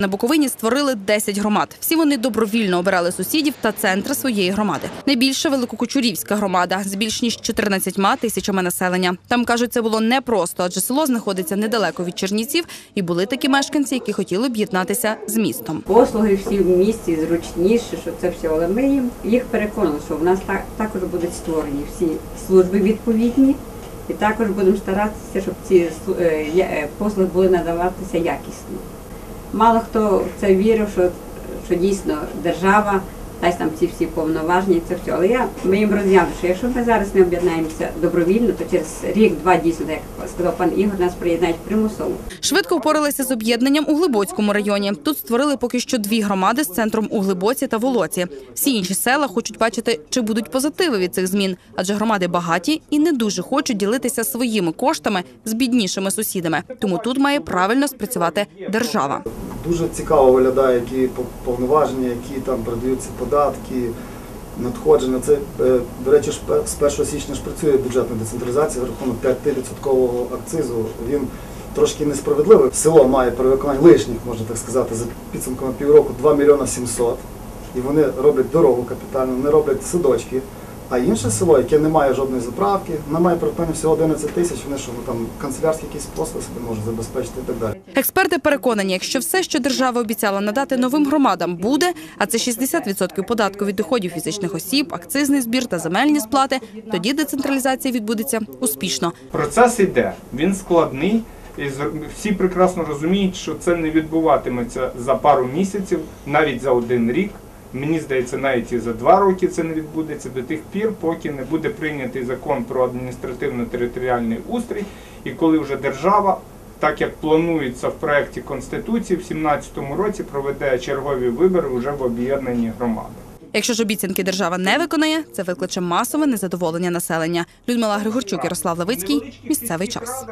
На Буковині створили 10 громад. Всі вони добровільно обирали сусідів та центри своєї громади. Найбільша Великокучурівська громада з більш ніж 14 тисячами населення. Там кажуть, це було непросто, адже село знаходиться недалеко від Чернівців, і були такі мешканці, які хотіли об'єднатися з містом. Послуги всі в місті зручніше, що це все. Але ми їм їх переконали, що в нас так, також будуть створені всі служби відповідні, і також будемо старатися, щоб ці е, е, послуги були надаватися якісно. Мало хто в це вірив, що, що дійсно держава дасть нам ці всі повноваження, це все. Але я ми їм роз'яснили, що якщо ми зараз не об'єднаємося добровільно, то через рік-два дійсно, як сказав пан Ігор, нас приєднають примусово. Швидко впоралися з об'єднанням у Глибоцькому районі. Тут створили поки що дві громади з центром у Глибоці та Волоці. Всі інші села хочуть бачити, чи будуть позитиви від цих змін, адже громади багаті і не дуже хочуть ділитися своїми коштами з біднішими сусідами. Тому тут має правильно спрацювати держава. Дуже цікаво виглядає, які по- повноваження, які там продаються податки, надходження. Це, е, до речі, з 1 січня ж працює бюджетна децентралізація за рахунок 5% акцизу. Він трошки несправедливий. Село має при виконанні лишніх, можна так сказати, за підсумками півроку 2 мільйона 700. І вони роблять дорогу капітальну, вони роблять садочки. А інше село, яке не має жодної заправки, воно має при виконанні всього 11 тисяч, вони що ну, там канцелярські якісь послуги собі можуть забезпечити і так далі. Експерти переконані, якщо все, що держава обіцяла надати новим громадам, буде, а це 60% податку від доходів фізичних осіб, акцизний збір та земельні сплати, тоді децентралізація відбудеться успішно. Процес йде, він складний. І з- всі прекрасно розуміють, що це не відбуватиметься за пару місяців, навіть за один рік. Мені здається, навіть і за два роки це не відбудеться до тих пір, поки не буде прийнятий закон про адміністративно-територіальний устрій, і коли вже держава, так як планується в проєкті Конституції, в 2017 році проведе чергові вибори вже в об'єднані громади. Якщо ж обіцянки держава не виконає, це викличе масове незадоволення населення. Людмила Григорчук, Ярослав Левицький. Місцевий час.